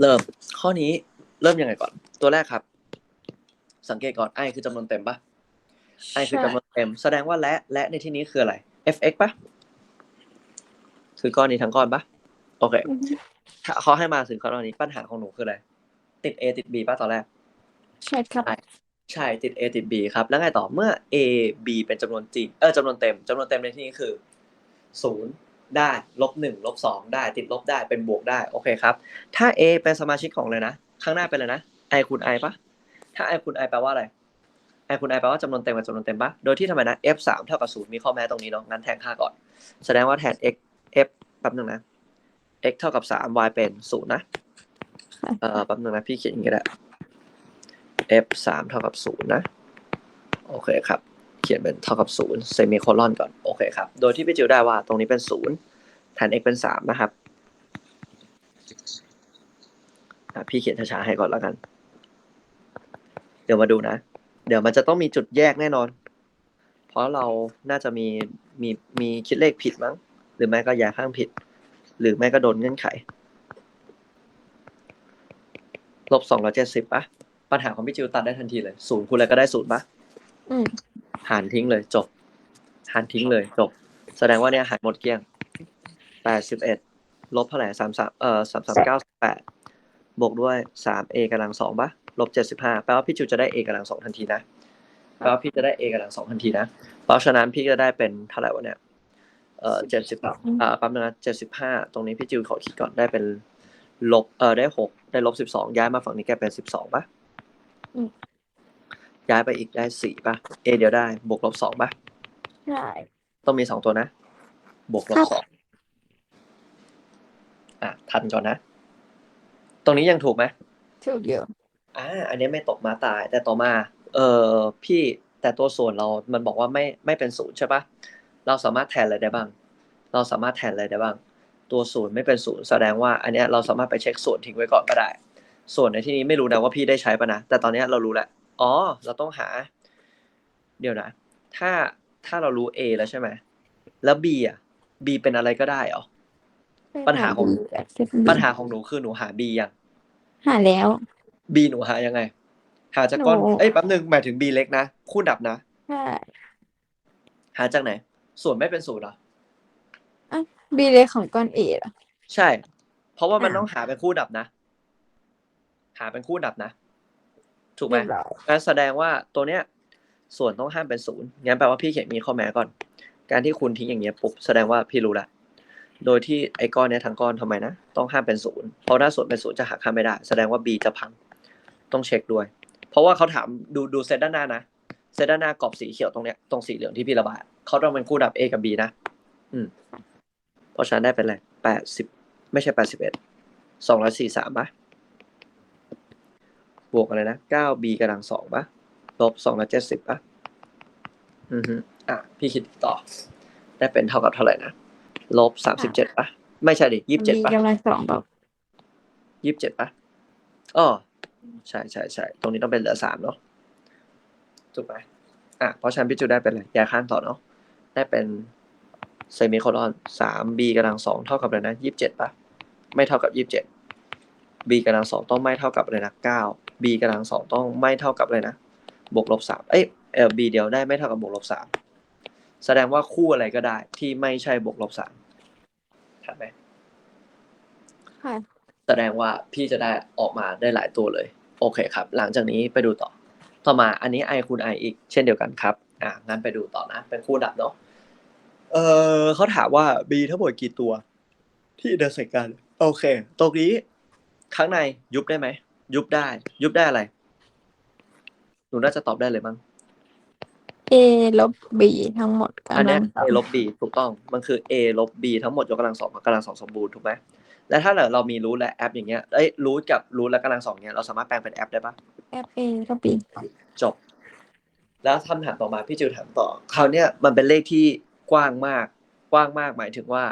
เริ่ม ข้อนี้เริ่มยังไงก่อน ตัวแรกครับ สังเกตก่อน i คือจำนวนเต็มปะ i คือจำนวนเต็ม แสดงว่าและและในที่นี้คืออะไร fx ปะคือก้อนนี้ทั้งก้อนปะโอเคอือฮึถ้าเขาให้มาถึงข้อนี้ปัญหาของหนูคืออะไรติด a ติด b ปะตอนแรกใช่ครับใช่ติด a ติด b ครับ แล้วไงต่อเมื่อ a b เป็นจำนวนจริงเออจำนวนเต็มจำนวนเต็มในที่นี้คือศูนย์ ได้ลบหนึ่งลบสองได้ ติดลบได้เป็นบวกได้โอเคครับ ถ้า a เป็นสมาชิกของเลยนะ ข้างหน้าเป็นเลยนะ i คูณ i ปะถ้า i คูณ i แปลว่าอะไร i คูณ i แปลว่าจำนวนเต็มกับจำนวนเต็มปะโดยที่ทำไมนะ f สามเท่ากับศูนย์มีข้อแม้ตรงนี้เนาะงั้นแทนค่าก่อน แสดงว่าแทน x f แป๊บหนึงนะ x เท่ากับสาม y เป็นศูนย์นะค่ะเอ่อแป๊บหนึงนะพี่เขียนอย่างนี้ก็ได้ f สามเท่ากับศูนย์นะ โอเคครับ เขียนเป็นเท่ากับศูนย์เซมิโคลอนก่อนโอเคครับ โดยที่พี่จิวได้ว่าตรงนี้เป็นศูนย์แทน x เป็นสามนะครับพี่เขียนช้าๆให้ก่อนแล้วกัน เดี๋ยวมาดูนะ เดี๋ยวมันจะต้องมีจุดแยกแน่นอน เพราะเราน่าจะมีมีมีคิดเลขผิดมั้ง หรือไม่ก็ย้ายข้างผิด หรือไม่ก็โดนเงื่อนไขลบสองร้อยเจ็ดสิบปะปัญหาของพี่จิวตัดได้ทันทีเลยศูนย์คูณอะไรก็ได้ศูนย์ปะอืม หารทิ้งเลยจบ หารทิ้งเลยจบ แสดงว่าเนี่ยหารหมดเกลี้ยงแปดสิบเอ็ดลบเท่าไหร่สามสามเอ่อสามสามเก้าแปดบวกด้วยสามเอกำลังสองปะลบเจ็ดสิบห้าแปลว่าพี่จิวจะได้เอกำลังสองทันทีนะแปลว่าพี่จะได้เอกำลังสองทันทีนะ เพราะฉะนั้นพี่จะได้เป็นเท่าไหร่วะเนี่ยเอ่อเจ็ดสิบอ่าแปั๊มนึงนะเจ็ดสิบห้าตรงนี้พี่จิวขอคิดก่อนได้เป็นลบเออได้หกได้ลบสิบสองย้ายมาฝั่งนี้แกเป็นสิบสองปะอืม ย้ายไปอีกได้สี่ปะเอ เดียวได้ บวกลบสองปะใช่ ต้องมีสองตัวนะ บวกลบครับสองอะ ทันก่อนนะ ตรงนี้ยังถูกไหมถูกอยู่อ่าอันนี้ไม่ตกมาตาย แต่ต่อมา เออพี่แต่ตัวส่วนเรา มันบอกว่าไม่ไม่เป็นศูนย์ใช่ปะเราสามารถแทนอะไรได้บ้าง เราสามารถแทนอะไรได้บ้าง ตัวศูนย์ไม่เป็นศูนย์แสดงว่า อันเนี้ยเราสามารถไปเช็คส่วนทิ้งไว้ก่อนก็ได้ ส่วนในที่นี้ไม่รู้นะว่าพี่ได้ใช้ปะนะ แต่ตอนเนี้ยเรารู้แล้ว อ๋อ เราต้องหา เดี๋ยวนะ ถ้าถ้าเรารู้ A แล้วใช่ไหมแล้ว B อะ B เป็นอะไรก็ได้เหรอ ปัญหาของ ปัญหาของหนูคือหนูหา B ยัง หาแล้ว B หนูหายังไง หาจากก้อนหนูเอ้ยแป๊บนึงหมายถึง B เล็กนะ คู่ดับนะใช่หาจากไหน ส่วนไม่เป็นศูนย์เหรอบีเลยของก้อนเอเหรอ ใช่ เพราะว่ามันอ่าต้องหาเป็นคู่ดับนะ หาเป็นคู่ดับนะ ถูกไหมเรียบร้อยงั้นแสดงว่าตัวเนี้ย ส่วนต้องห้ามเป็นศูนย์งั้นแปลว่าพี่เขียนมีข้อแม้ก่อน การที่คุณทิ้งอย่างเงี้ยปุ๊บแสดงว่าพี่รู้ละโดยที่ไอ้ก้อนเนี้ยทั้งก้อนทำไมนะต้องห้ามเป็นศูนย์เพราะถ้าส่วนเป็นศูนย์จะหักห้ามไม่ได้ แสดงว่า B จะพังต้องเช็คด้วย เพราะว่าเขาถามดูดูเซตด้านหน้านะเซตด้านหน้ากรอบสีเขียวตรงเนี้ยตรงสีเหลืองที่พี่ระบายเขาต้องเป็นคู่ดับ A กับ B นะอืมเพราะฉะนั้นได้เป็นอะไรแปดสิบไม่ใช่แปดสิบเอ็ดสองร้อยสี่สามปะ บวกอะไรนะเก้า B กำลังสองปะลบสองร้อยเจ็ดสิบปะอือฮึอะ พี่คิดต่อ ได้เป็นเท่ากับเท่าไหร่นะ ลบสามสิบเจ็ดปะไม่ใช่ดิยี่สิบเจ็ดบีปะกำลังสองบอกยี่สิบเจ็ดปะอ๋อใช่ใช่ใช่ตรงนี้ต้องเป็นเหลือสามเนาะถูกไหมอะ เพราะฉะนั้นพี่จูได้เป็นอะไรย้ายข้างต่อเนาะ ได้เป็นเซมิโคลอนสาม b กำลังสองเท่ากับอะไรนะยี่สิบเจ็ดปะไม่เท่ากับยี่สิบเจ็ด b กำลังสองต้องไม่เท่ากับอะไรนะเก้า b กำลังสองต้องไม่เท่ากับอะไรนะบวกลบสามเอ้ยเออ b เดียวได้ไม่เท่ากับบวกลบสามแสดงว่าคู่อะไรก็ได้ที่ไม่ใช่บวกลบสามถัดไหมค่ะแสดงว่าพี่จะได้ออกมาได้หลายตัวเลย โอเคครับ หลังจากนี้ไปดูต่อ ต่อมาอันนี้ i คูณ i อีก เช่นเดียวกันครับ อะงั้นไปดูต่อนะ เป็นคู่ดับเนาะเออเขาถามว่า b ทั้งหมดกี่ตัว ที่เดเซกัน โอเค ตรงนี้ ข้างในยุบได้ไหม ยุบได้ ยุบได้อะไร หนูน่าจะตอบได้เลยมั้งเอลบบีทั้งหมดอันกำเนี้ลัยงสอง a ลบ b ถูกต้อง มันคือ a ลบ b ทั้งหมดยกกำลังสองกับกำลังสองสมบูรณ์ถูกไหมและถ้าเรามีรูทและแอปอย่างเงี้ยเอ้ยรูทกับรูทและกำลังสองเนี้ยเราสามารถแปลงเป็นแอปได้ปะ แอปเอลบบีจบ แล้วคำถามต่อมาพี่จิวถามต่อ คราวเนี้ยมันเป็นเลขที่กว้างมาก กว้างมากหมายถึงว่า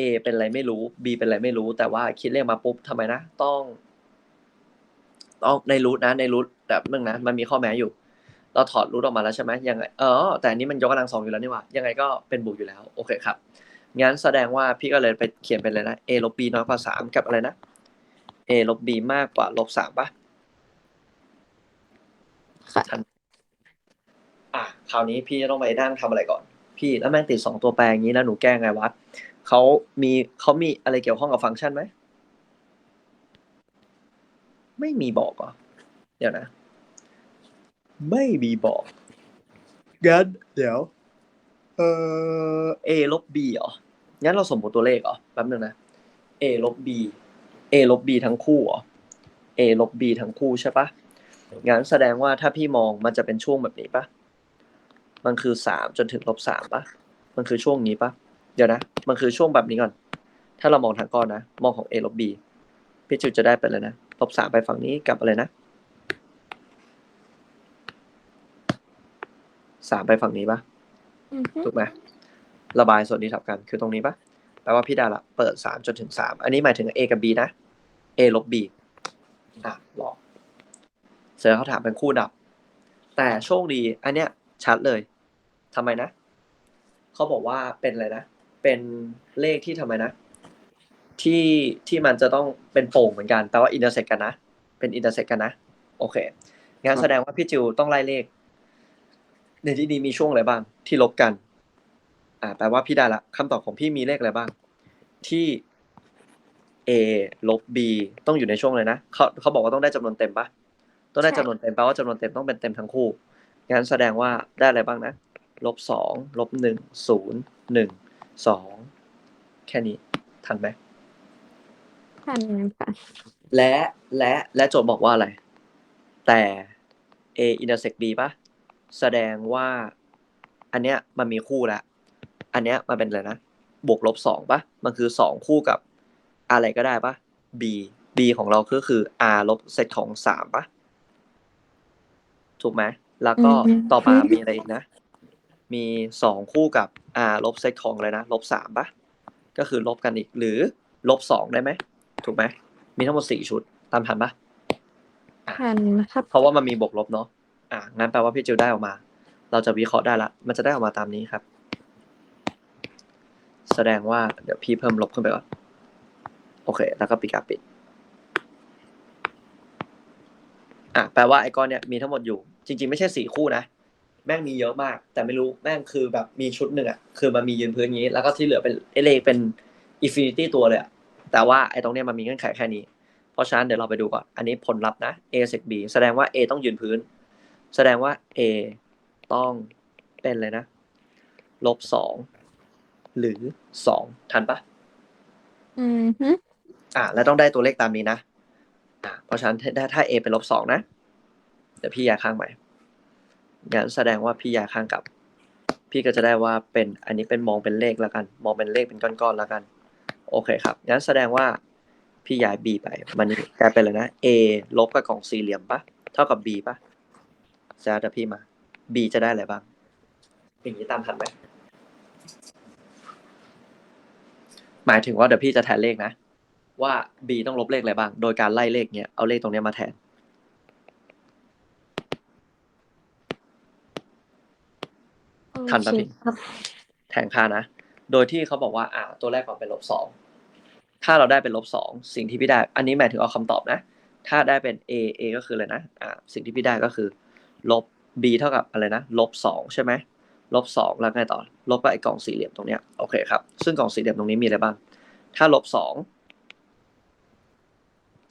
A เป็นอะไรไม่รู้ B เป็นอะไรไม่รู้ แต่ว่าคิดเลขมาปุ๊บทำไมนะต้องต้องในรูทนะในรูทแบบนึงนะมันมีข้อแม้อยู่ เราถอดรูทออกมาแล้วใช่ไหมยังไงเออแต่อันนี้มันยกกำลังสองอยู่แล้วนี่หว่ายังไงก็เป็นบวกอยู่แล้ว โอเคครับงั้นแสดงว่าพี่ก็เลยไปเขียนเป็นเลยนะ a ลบ b น้อยกว่าสามกับอะไรนะ a ลบ b มากกว่าลบสามปะค่ะอะคราวนี้พี่จะต้องไปนั่งทำอะไรก่อน พี่แล้วแม่งติดสองตัวแปรอย่างนี้แล้วหนูแก้ไงวะ เขามีเขามีอะไรเกี่ยวข้องกับฟังก์ชันไหม ไม่มีบอกเหรอเดี๋ยวนะ ไม่มีบอกงั้นเดี๋ยว เออ a ลบ b เหรอ งั้นเราสมมติตัวเลขเหรอ แป๊บนึงนะ a ลบ b a ลบ b ทั้งคู่เหรอ a ลบ b ทั้งคู่ใช่ปะงั้นแสดงว่าถ้าพี่มองมันจะเป็นช่วงแบบนี้ปะมันคือสามจนถึงลบสามปะมันคือช่วงนี้ปะ ดี๋ยวนะ มันคือช่วงแบบนี้ก่อน ถ้าเรามองทางก้อนนะ มองของ a ลบ b พี่จิวจะได้ไปเลยนะลบสามไปฝั่งนี้กลับอะไรนะสามไปฝั่งนี้ปะอือฮึถูกไหมระบายส่วนนี้ทับกันคือตรงนี้ปะแปลว่าพี่ได้ละเปิดสามจนถึงสามอันนี้หมายถึง a กับ b นะ a ลบ b อะลองเสร็จแล้วเขาถามเป็นคู่ดับ แต่โชคดี อันเนี้ยชัดเลยทำไมนะ เขาบอกว่าเป็นอะไรนะ เป็นเลขที่ทำไมนะ ที่ที่มันจะต้องเป็นโป่งเหมือนกันแปลว่าอินเตอร์เซ็กกันนะ เป็นอินเตอร์เซ็กกันนะ โอเคงั้นแสดงว่าพี่จิวต้องไล่เลข ในที่นี้มีช่วงอะไรบ้าง ที่ลบกัน อ่าแปลว่าพี่ได้ละคำตอบของพี่มีเลขอะไรบ้าง ที่ a ลบ b ต้องอยู่ในช่วงเลยนะเขาเขาบอกว่าต้องได้จำนวนเต็มปะต้องได้จำนวนเต็มแปลว่าจำนวนเต็มต้องเป็นเต็มทั้งคู่งั้นแสดงว่าได้อะไรบ้างนะลบสองลบหนึ่งศูนย์หนึ่ง สองแค่นี้ทันไหมทันค่ะและและและโจทย์บอกว่าอะไร แต่ a intersect b ปะแสดงว่า อันเนี้ยมันมีคู่แล้ว อันเนี้ยมันเป็นอะไรนะ บวกลบสองปะมันคือสองคู่กับอะไรก็ได้ปะ b b ของเราก็คือ r ลบเซตของสามปะถูกไหมแล้วก็อืมต่อมามีอะไรอีกนะ มีสองคู่กับ r ลบเซตของอะไรนะลบสามปะก็คือลบกันอีกหรือลบสองได้ไหมถูกไหมมีทั้งหมดสี่ชุด ตามทันปะทันครับเพราะว่ามันมีบวกลบเนาะอะงั้นแปลว่าพี่จิวได้ออกมา เราจะวิเคราะห์ได้ละ มันจะได้ออกมาตามนี้ครับ แสดงว่าเดี๋ยวพี่เพิ่มลบขึ้นไปก่อนโอเค แล้วก็ปิดกราฟปิดอะแปลว่าไอ้ก้อนเนี่ยมีทั้งหมดอยู่ จริง ๆ ไม่ใช่สี่คู่นะ แม่งมีเยอะมาก แต่ไม่รู้แม่งคือแบบมีชุดหนึ่งอะคือมันมียืนพื้นอย่างนี้ แล้วก็ที่เหลือเป็นเอเลเป็นอินฟินิตี้ตัวเลยอะแต่ว่าไอ้ตรงเนี้ยมันมีเงื่อนไขแค่นี้ เพราะฉะนั้นเดี๋ยวเราไปดูก่อน อันนี้ผลลัพธ์นะ A เซก B แสดงว่า A ต้องยืนพื้น แสดงว่า A ต้องเป็นเลยนะลบสองหรือสองทันปะอือฮึอ่า แล้วต้องได้ตัวเลขตามนี้นะอ่าเพราะฉะนั้นถ้าถ้า A เป็นลบสองนะ เดี๋ยวพี่ย้ายข้างใหม่ งั้นแสดงว่าพี่ย้ายข้างกลับ พี่ก็จะได้ว่าเป็นอันนี้เป็นมองเป็นเลขแล้วกัน มองเป็นเลขเป็นก้อนๆแล้วกัน โอเคครับงั้นแสดงว่าพี่ย้าย B ไป มันกลายเป็นเลยนะ A ลบกับกล่องสี่เหลี่ยมปะเท่ากับ B ปะแซวแต่พี่มา B จะได้อะไรบ้างอย่างนี้ตามทันไหมหมายถึงว่าเดี๋ยวพี่จะแทนเลขนะ ว่า B ต้องลบเลขอะไรบ้าง โดยการไล่เลขเนี้ยเอาเลขตรงเนี้ยมาแทน ทันปะโอเคพี่ครับแทนค่านะ โดยที่เขาบอกว่าอ่าตัวแรกก่อนเป็นลบสองถ้าเราได้เป็นลบสองสิ่งที่พี่ได้ อันนี้หมายถึงเอาคำตอบนะ ถ้าได้เป็น A A ก็คืออะไรนะอ่าสิ่งที่พี่ได้ก็คือ ลบ B เท่ากับอะไรนะลบสองใช่ไหมลบสองแล้วไงต่อ ลบกับไอ้กล่องสี่เหลี่ยมตรงเนี้ยโอเคครับซึ่งกล่องสี่เหลี่ยมตรงนี้มีอะไรบ้าง ถ้าลบสอง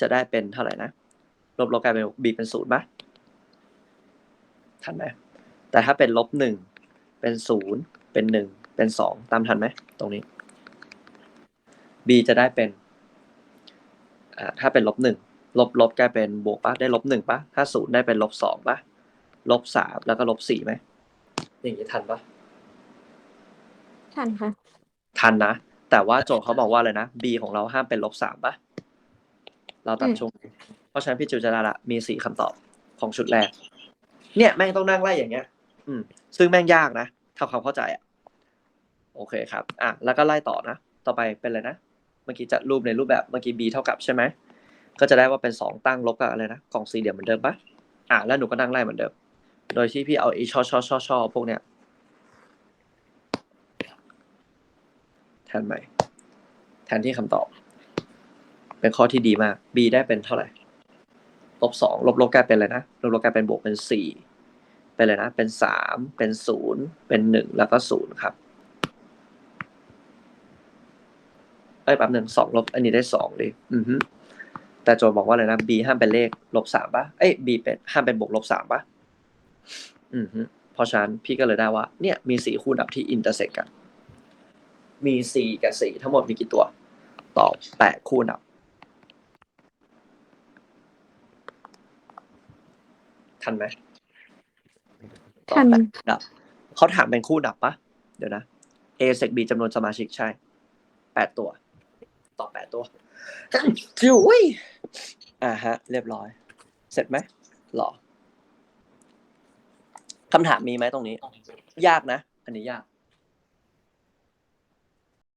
จะได้เป็นเท่าไหร่นะ ลบลบกลายเป็น B เป็นศูนย์ปะทันไหมแต่ถ้าเป็นลบหนึ่ง เป็นศูนย์เป็นหนึ่งเป็นสองตามทันไหมตรงนี้ B จะได้เป็นอ่าถ้าเป็นลบหนึ่งลบลบกลายเป็นบวกปะได้ลบหนึ่งปะถ้าศูนย์ได้เป็นลบสองปะลบสามแล้วก็ลบสี่ไหมอย่างนี้ทันปะทันค่ะทันนะ แต่ว่าโจทย์เขาบอกว่าอะไรนะ B ของเราห้ามเป็นลบสามปะเราตัดอืมช่วงนี้เพราะฉะนั้นพี่จิวจะได้ละมีสี่คำตอบของชุดแรก เนี่ยแม่งต้องนั่งไล่อย่างเงี้ย อืม ซึ่งแม่งยากนะทำความเข้าใจอะ โอเคครับ อะ แล้วก็ไล่ต่อนะ ต่อไปเป็นอะไรนะ เมื่อกี้จัดรูปในรูปแบบเมื่อกี้ b เท่ากับใช่ไหม ก็จะได้ว่าเป็นสองตั้งลบกับอะไรนะ กล่องสี่เหลี่ยมเหมือนเดิมปะอะ แล้วหนูก็นั่งไล่เหมือนเดิม โดยที่พี่เอาไอ้ช่อช่อช่อช่อพวกเนี้ยแทนใหม่ แทนที่คำตอบ เป็นข้อที่ดีมาก b ได้เป็นเท่าไหร่ลบสองลบลบกลายเป็นอะไรนะลบลบกลายเป็นบวกเป็นสี่ เป็นอะไรนะ เป็นสามเป็นศูนย์เป็นหนึ่งแล้วก็ศูนย์ครับ เอ้ยแป๊บหนึ่งสองลบอันนี้ได้สองเลยอือฮึแต่โจทย์บอกว่าอะไรนะ b ห้ามเป็นเลขลบสามปะเอ้ย b เป็นห้ามเป็นบวกลบสามปะอือฮึเพราะฉะนั้นพี่ก็เลยได้ว่า เนี่ยมีสี่คู่ดับที่อินเตอร์เซ็กกัน มีสี่กับสี่ทั้งหมดมีกี่ตัว ตอบแปดคู่ดับทันไหม ทันแปดดับเขาถามเป็นคู่ดับปะเดี๋ยวนะ A เซก B จำนวนสมาชิกใช่แปดตัวตอบแปดตัวจิ๋วยอ่าฮะ เรียบร้อย เสร็จไหมหรอคำถามมีไหมตรงนี้ ยากนะ อันนี้ยาก